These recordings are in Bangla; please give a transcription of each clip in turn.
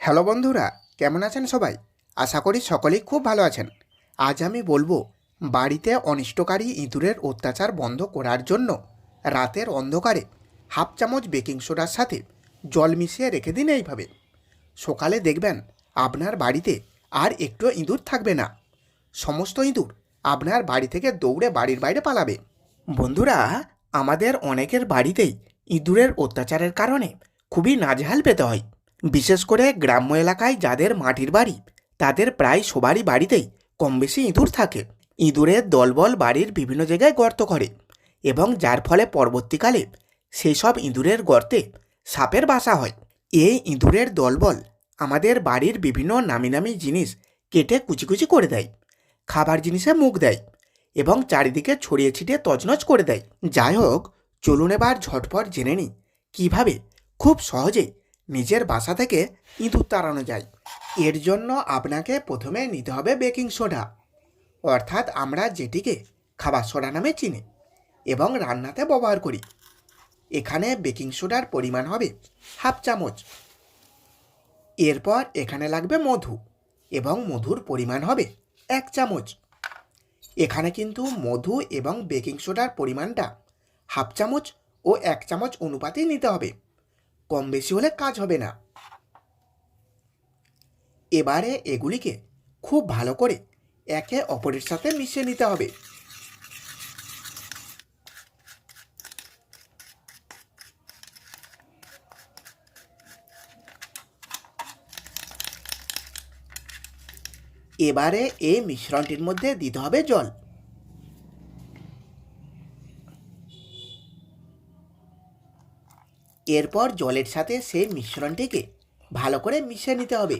হ্যালো বন্ধুরা, কেমন আছেন সবাই? আশা করি সকলেই খুব ভালো আছেন। আজ আমি বলব, বাড়িতে অনিষ্টকারী ইঁদুরের অত্যাচার বন্ধ করার জন্য রাতের অন্ধকারে হাফ চামচ বেকিং সোডার সাথে জল মিশিয়ে রেখে দিন এইভাবে। সকালে দেখবেন, আপনার বাড়িতে আর একটু ইঁদুর থাকবে না। সমস্ত ইঁদুর আপনার বাড়ি থেকে দৌড়ে বাড়ির বাইরে পালাবে। বন্ধুরা, আমাদের অনেকের বাড়িতেই ইঁদুরের অত্যাচারের কারণে খুবই নাজেহাল পেতে হয়। বিশেষ করে গ্রাম্য এলাকায় যাদের মাটির বাড়ি, তাদের প্রায় সবারই বাড়িতেই কম বেশি ইঁদুর থাকে। ইঁদুরের দলবল বাড়ির বিভিন্ন জায়গায় গর্ত করে এবং যার ফলে পরবর্তীকালে সেই সব ইঁদুরের গর্তে সাপের বাসা হয়। এই ইঁদুরের দলবল আমাদের বাড়ির বিভিন্ন নামি নামি জিনিস কেটে কুচি কুচি করে দেয়, খাবার জিনিসে মুখ দেয় এবং চারিদিকে ছড়িয়ে ছিটিয়ে তছনছ করে দেয়। যাই হোক, চলুন এবার ঝটপট জেনে নিই কীভাবে খুব সহজেই নিজের বাসা থেকে ইঁদুর তাড়ানো যায়। এর জন্য আপনাকে প্রথমে নিতে হবে বেকিং সোডা। অর্থাৎ আমরা যেটিকে খাবার সোডা নামে চিনি এবং রান্নাতে ব্যবহার করি। এখানে বেকিং সোডার পরিমাণ হবে হাফ চামচ। এরপর এখানে লাগবে মধু এবং মধুর পরিমাণ হবে এক চামচ। এখানে কিন্তু মধু এবং বেকিং সোডার পরিমাণটা হাফ চামচ ও এক চামচ অনুপাতেই নিতে হবে। কম বেশি হলে কাজ হবে না। এবারে এগুলিকে খুব ভালো করে একে অপরের সাথে মিশিয়ে নিতে হবে। এবারে এই মিশ্রণটির মধ্যে দিতে হবে জল। এরপর জলের সাথে সেই মিশ্রণটিকে ভালো করে মিশিয়ে নিতে হবে।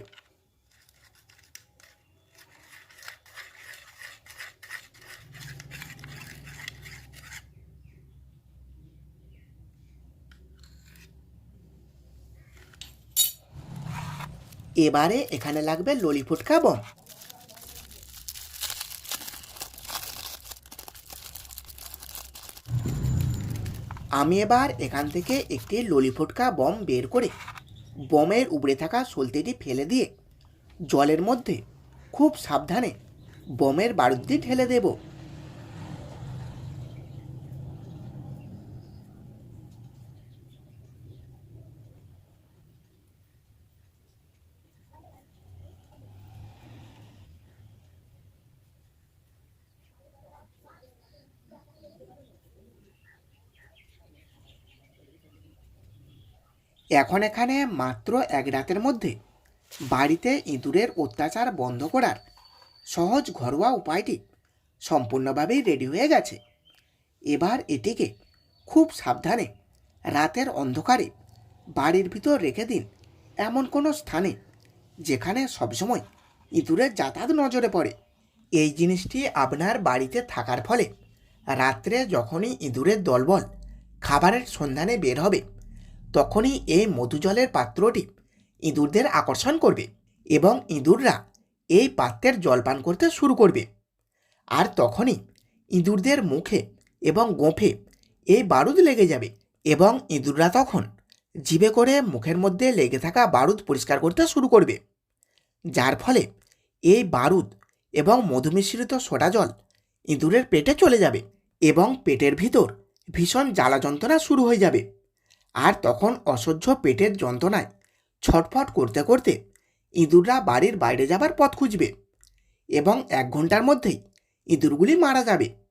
এবারে এখানে লাগবে ললিফুটকা বম। আমি এবার এখান থেকে একটি ললিফোটকা বম বের করে বমের উপরে থাকা সলতেটি ফেলে দিয়ে জলের মধ্যে খুব সাবধানে বমের বারুদটি ঢেলে দেব। এখন এখানে মাত্র এক রাতের মধ্যে বাড়িতে ইঁদুরের অত্যাচার বন্ধ করার সহজ ঘরোয়া উপায়টি সম্পূর্ণভাবেই রেডি হয়ে গেছে। এবার এটিকে খুব সাবধানে রাতের অন্ধকারে বাড়ির ভিতর রেখে দিন এমন কোনো স্থানে যেখানে সবসময় ইঁদুরের যাতায়াত নজরে পড়ে। এই জিনিসটি আপনার বাড়িতে থাকার ফলে রাত্রে যখনই ইঁদুরের দলবল খাবারের সন্ধানে বের হবে তখনই এই মধুজলের পাত্রটি ইঁদুরদের আকর্ষণ করবে এবং ইঁদুররা এই পাত্রের জলপান করতে শুরু করবে। আর তখনই ইঁদুরদের মুখে এবং গোঁফে এই বারুদ লেগে যাবে এবং ইঁদুররা তখন জিভে করে মুখের মধ্যে লেগে থাকা বারুদ পরিষ্কার করতে শুরু করবে। যার ফলে এই বারুদ এবং মধুমিশ্রিত সোডা জল ইঁদুরের পেটে চলে যাবে এবং পেটের ভিতর ভীষণ জ্বালা যন্ত্রণা শুরু হয়ে যাবে। আর তখন অসহ্য পেটের যন্ত্রণায় ছটফট করতে করতে ইঁদুররা বাড়ির বাইরে যাবার পথ খুঁজবে এবং এক ঘণ্টার মধ্যেই ইঁদুরগুলি মারা যাবে।